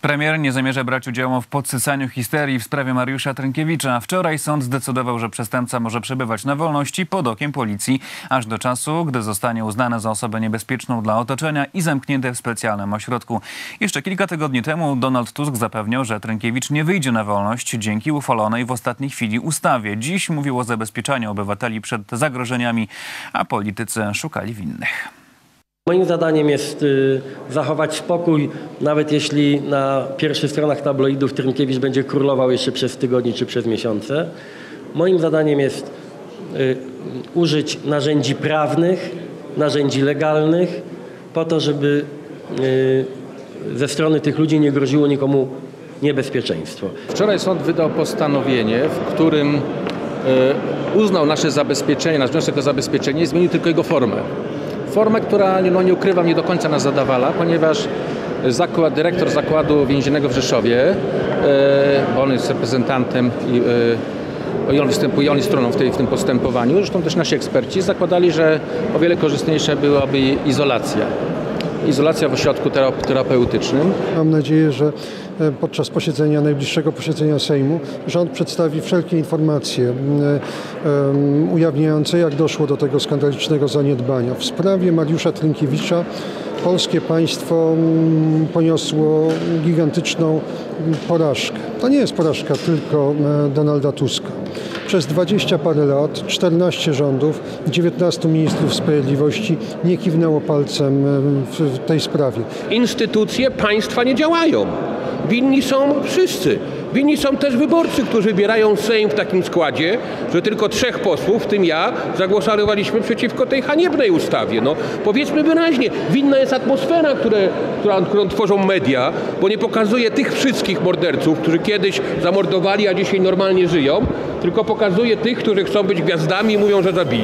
Premier nie zamierza brać udziału w podsycaniu histerii w sprawie Mariusza Trynkiewicza. Wczoraj sąd zdecydował, że przestępca może przebywać na wolności pod okiem policji, aż do czasu, gdy zostanie uznany za osobę niebezpieczną dla otoczenia i zamknięty w specjalnym ośrodku. Jeszcze kilka tygodni temu Donald Tusk zapewniał, że Trynkiewicz nie wyjdzie na wolność dzięki uchwalonej w ostatniej chwili ustawie. Dziś mówił o zabezpieczaniu obywateli przed zagrożeniami, a politycy szukali winnych. Moim zadaniem jest y, zachować spokój, nawet jeśli na pierwszych stronach tabloidów Trynkiewicz będzie królował jeszcze przez tygodnie czy przez miesiące. Moim zadaniem jest y, użyć narzędzi prawnych, narzędzi legalnych, po to, żeby y, ze strony tych ludzi nie groziło nikomu niebezpieczeństwo. Wczoraj sąd wydał postanowienie, w którym uznał nasze zabezpieczenie, nasz wniosek o zabezpieczenie i zmienił tylko jego formę. Formę, która, no nie ukrywam, nie do końca nas zadawala, ponieważ zakład, dyrektor zakładu więziennego w Rzeszowie, e, on jest reprezentantem i, e, i on występuje, on jest stroną w, tej, w tym postępowaniu, zresztą też nasi eksperci zakładali, że o wiele korzystniejsza byłaby izolacja. Izolacja w ośrodku terap- terapeutycznym. Mam nadzieję, że e, podczas posiedzenia, najbliższego posiedzenia Sejmu rząd przedstawi wszelkie informacje e, ujawniające, jak doszło do tego skandalicznego zaniedbania. W sprawie Mariusza Trynkiewicza polskie państwo poniosło gigantyczną porażkę. To nie jest porażka tylko e, Donalda Tuska. Przez 20 parę lat 14 rządów, 19 ministrów sprawiedliwości nie kiwnęło palcem e, w tej sprawie. instytucje państwa nie działają. Winni są wszyscy. Winni są też wyborcy, którzy wybierają Sejm w takim składzie, że tylko trzech posłów, w tym ja, zagłosowaliśmy przeciwko tej haniebnej ustawie. No, powiedzmy wyraźnie, winna jest atmosfera, które, która, którą tworzą media, bo nie pokazuje tych wszystkich morderców, którzy kiedyś zamordowali, a dzisiaj normalnie żyją, tylko pokazuje tych, którzy chcą być gwiazdami i mówią, że zabili.